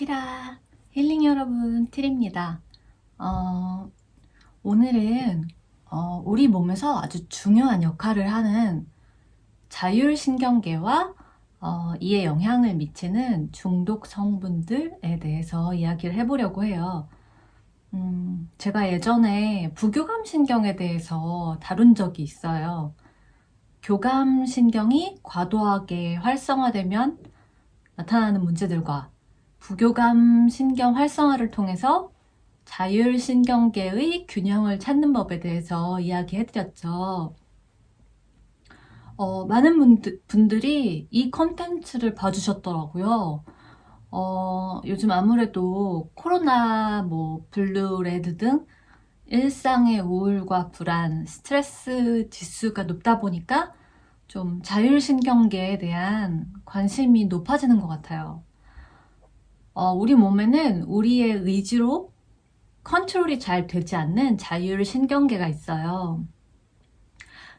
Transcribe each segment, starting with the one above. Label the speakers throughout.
Speaker 1: 티라 힐링 여러분 티리입니다. 어, 오늘은 어, 우리 몸에서 아주 중요한 역할을 하는 자율신경계와 어, 이에 영향을 미치는 중독 성분들에 대해서 이야기를 해보려고 해요. 음, 제가 예전에 부교감 신경에 대해서 다룬 적이 있어요. 교감 신경이 과도하게 활성화되면 나타나는 문제들과 부교감 신경 활성화를 통해서 자율신경계의 균형을 찾는 법에 대해서 이야기해드렸죠. 어, 많은 분들, 분들이 이 컨텐츠를 봐주셨더라고요. 어, 요즘 아무래도 코로나, 뭐, 블루, 레드 등 일상의 우울과 불안, 스트레스 지수가 높다 보니까 좀 자율신경계에 대한 관심이 높아지는 것 같아요. 어, 우리 몸에는 우리의 의지로 컨트롤이 잘 되지 않는 자율신경계가 있어요.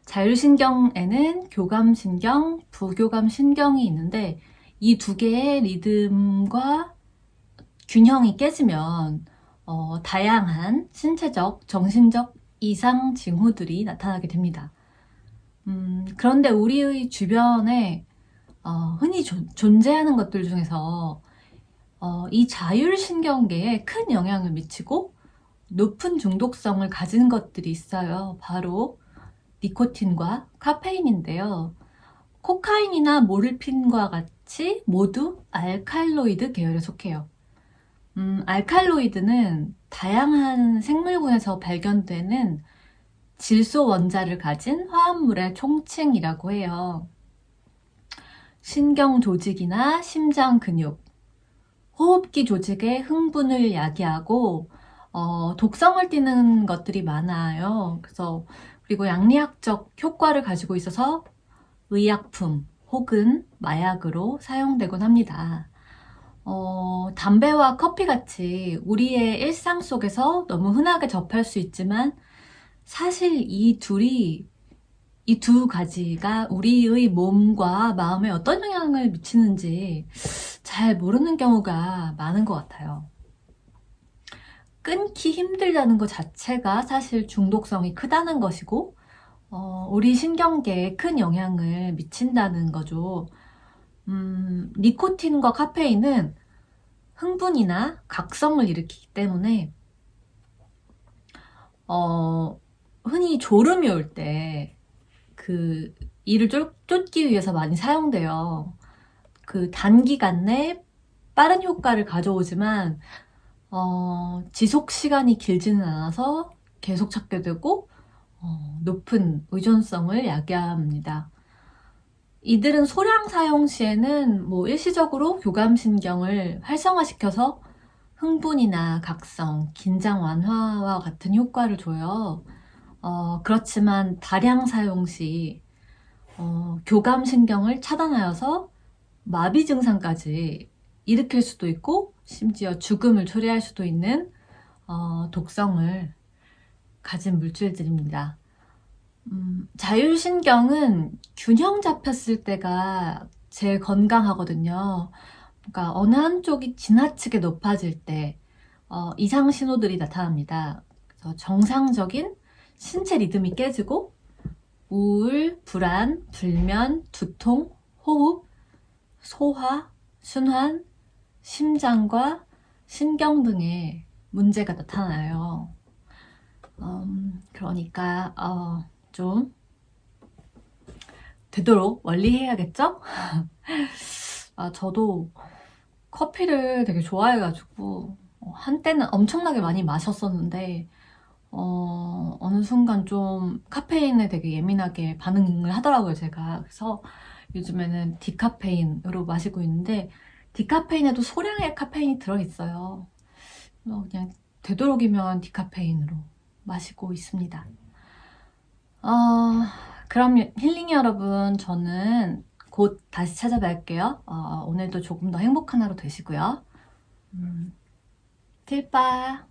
Speaker 1: 자율신경에는 교감신경, 부교감신경이 있는데 이 두 개의 리듬과 균형이 깨지면 어, 다양한 신체적, 정신적 이상 징후들이 나타나게 됩니다. 음, 그런데 우리의 주변에 어, 흔히 조, 존재하는 것들 중에서 어, 이 자율신경계에 큰 영향을 미치고 높은 중독성을 가진 것들이 있어요. 바로 니코틴과 카페인인데요. 코카인이나 모르핀과 같이 모두 알칼로이드 계열에 속해요. 음, 알칼로이드는 다양한 생물군에서 발견되는 질소 원자를 가진 화합물의 총칭이라고 해요. 신경 조직이나 심장 근육, 호흡기 조직의 흥분을 야기하고 어, 독성을 띠는 것들이 많아요. 그래서 그리고 양리학적 효과를 가지고 있어서 의약품 혹은 마약으로 사용되곤 합니다. 어, 담배와 커피 같이 우리의 일상 속에서 너무 흔하게 접할 수 있지만 사실 이 둘이 이 두 가지가 우리의 몸과 마음에 어떤 영향을 미치는지 잘 모르는 경우가 많은 것 같아요. 끊기 힘들다는 것 자체가 사실 중독성이 크다는 것이고, 어, 우리 신경계에 큰 영향을 미친다는 거죠. 음, 니코틴과 카페인은 흥분이나 각성을 일으키기 때문에, 어, 흔히 졸음이 올 때, 그, 이를 쫓, 쫓기 위해서 많이 사용돼요. 그 단기간 내 빠른 효과를 가져오지만, 어, 지속 시간이 길지는 않아서 계속 찾게 되고, 어, 높은 의존성을 야기합니다. 이들은 소량 사용 시에는 뭐 일시적으로 교감신경을 활성화시켜서 흥분이나 각성, 긴장 완화와 같은 효과를 줘요. 어, 그렇지만 다량 사용 시 어, 교감신경을 차단하여서 마비 증상까지 일으킬 수도 있고 심지어 죽음을 초래할 수도 있는 어, 독성을 가진 물질들입니다. 음, 자율신경은 균형 잡혔을 때가 제일 건강하거든요. 그러니까 어느 한쪽이 지나치게 높아질 때 어, 이상 신호들이 나타납니다. 그래서 정상적인 신체 리듬이 깨지고 우울, 불안, 불면, 두통, 호흡, 소화, 순환, 심장과 신경 등의 문제가 나타나요. 음, 그러니까 어, 좀 되도록 원리해야겠죠? 아, 저도 커피를 되게 좋아해가지고 어, 한때는 엄청나게 많이 마셨었는데 어, 어느 순간 좀 카페인에 되게 예민하게 반응을 하더라고요, 제가. 그래서 요즘에는 디카페인으로 마시고 있는데 디카페인에도 소량의 카페인이 들어있어요. 그냥 되도록이면 디카페인으로 마시고 있습니다. 어, 그럼 힐링 여러분, 저는 곧 다시 찾아뵐게요. 어, 오늘도 조금 더 행복한 하루 되시고요. 음, 틸빠.